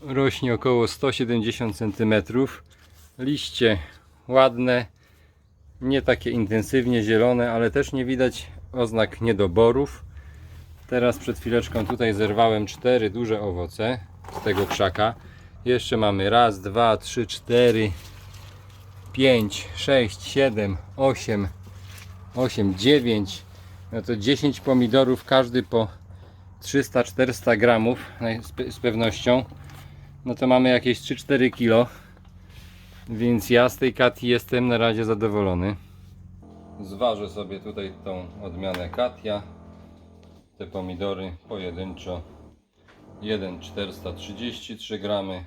rośnie około 170 cm. Liście ładne, nie takie intensywnie zielone, ale też nie widać oznak niedoborów. Teraz przed chwileczką tutaj zerwałem cztery duże owoce z tego krzaka. Jeszcze mamy raz, dwa, trzy, cztery, pięć, sześć, siedem, osiem, osiem, dziewięć. No to 10 pomidorów, każdy po 300-400 gramów z pe- z pewnością. No to mamy jakieś 3-4 kilo. Więc ja z tej Kati jestem na razie zadowolony. Zważę sobie tutaj tą odmianę Katia. Te pomidory pojedynczo. 1,433 gramy.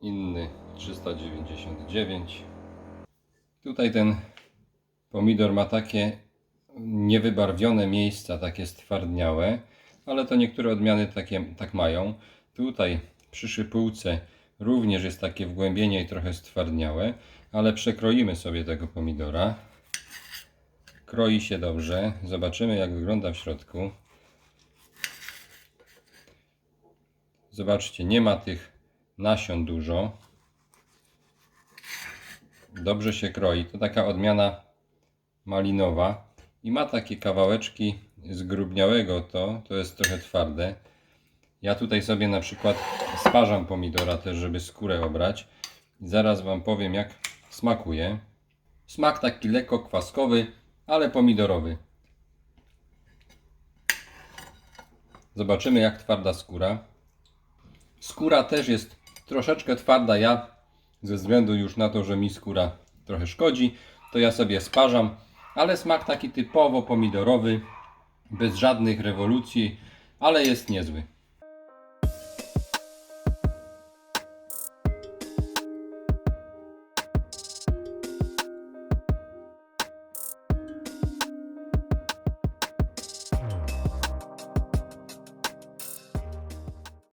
Inny 399. Tutaj ten pomidor ma takie niewybarwione miejsca, takie stwardniałe, ale to niektóre odmiany takie, tak mają. Tutaj przy szypułce również jest takie wgłębienie i trochę stwardniałe, ale przekroimy sobie tego pomidora. Kroi się dobrze. Zobaczymy jak wygląda w środku. Zobaczcie, nie ma tych nasion dużo. Dobrze się kroi. To taka odmiana malinowa i ma takie kawałeczki zgrubniałego to, to jest trochę twarde. Ja tutaj sobie na przykład sparzam pomidora też, żeby skórę obrać. Zaraz Wam powiem jak smakuje. Smak taki lekko kwaskowy, ale pomidorowy. Zobaczymy jak twarda skóra. Skóra też jest troszeczkę twarda. Ja ze względu już na to, że mi skóra trochę szkodzi, to ja sobie sparzam, ale smak taki typowo pomidorowy, bez żadnych rewolucji, ale jest niezły.